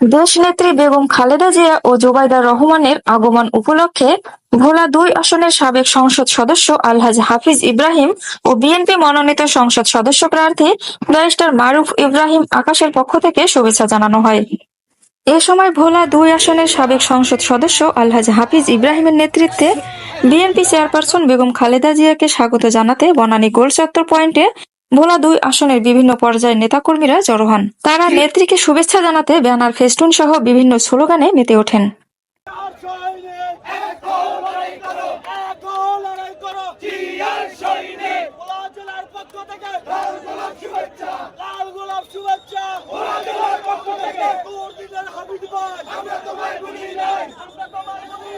দেশনেত্রী বেগম খালেদা জিয়া ও জোবাইদা রহমানের আগমন উপলক্ষে ভোলা দুই আসনের সাবেক সংসদ সদস্য আলহাজ হাফিজ ইব্রাহিম ও বিএনপি মনোনীত সংসদ সদস্য প্রার্থী ব্যারিস্টার মারুফ ইব্রাহিম আকাশের পক্ষ থেকে শুভেচ্ছা জানানো হয়। এ সময় ভোলা দুই আসনের সাবেক সংসদ সদস্য আলহাজ হাফিজ ইব্রাহিমের নেতৃত্বে বিএনপি চেয়ারপারসন বেগম খালেদা জিয়াকে স্বাগত জানাতে বনানী গোল চত্বর পয়েন্টে ভোলা দুই আসনের বিভিন্ন পর্যায়ের নেতাকর্মীরা জড়ো হন। তারা নেত্রীকে শুভেচ্ছা জানাতে ব্যানার ফেস্টুন সহ বিভিন্ন স্লোগানে মেতে ওঠেন আর সৈনিক এক লড়াই করো এক লড়াই করো জিয়ার সৈনিক ভোলা জেলার পক্ষ থেকে লাল গোলাপ শুভেচ্ছা লাল গোলাপ শুভেচ্ছা ভোলা জেলার পক্ষ থেকে দূর দিনের হাবিব ভাই আমরা তোমায় ভুলি নাই আমরা তোমায় ভুলি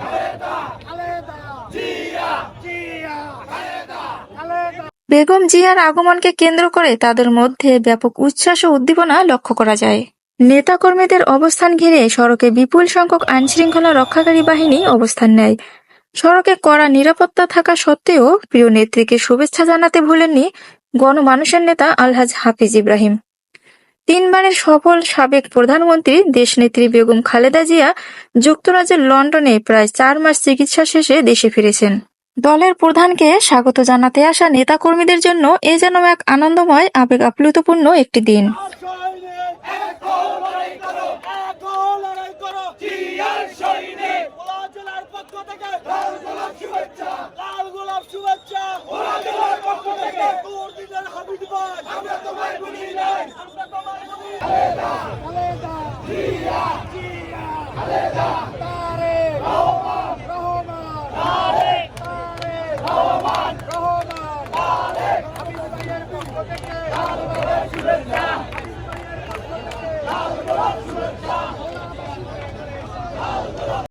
খালেদা খালেদা জিয়া জিয়া খালেদা খালেদা বেগম জিয়ার আগমনকে কেন্দ্র করে তাদের মধ্যে ব্যাপক উচ্ছ্বাস ও উদ্দীপনা লক্ষ্য করা যায়। নেতাকর্মীদের অবস্থান ঘিরে সড়কে বিপুল সংখ্যক আইনশৃঙ্খলা রক্ষাকারী বাহিনী অবস্থান নেয়। সড়কে কড়া নিরাপত্তা থাকা সত্ত্বেও প্রিয় নেত্রীকে শুভেচ্ছা জানাতে ভুলেননি গণমানুষের নেতা আলহাজ হাফিজ ইব্রাহিম। তিনবারের সফল সাবেক প্রধানমন্ত্রী দেশনেত্রী বেগম খালেদা জিয়া যুক্তরাজ্যের লন্ডনে প্রায় চার মাস চিকিৎসা শেষে দেশে ফিরেছেন। দলের প্রধানকে স্বাগত জানাতে আসা নেতাকর্মীদের জন্য এ যেন এক আনন্দময়, আবেগ আপ্লুতপূর্ণ একটি দিন।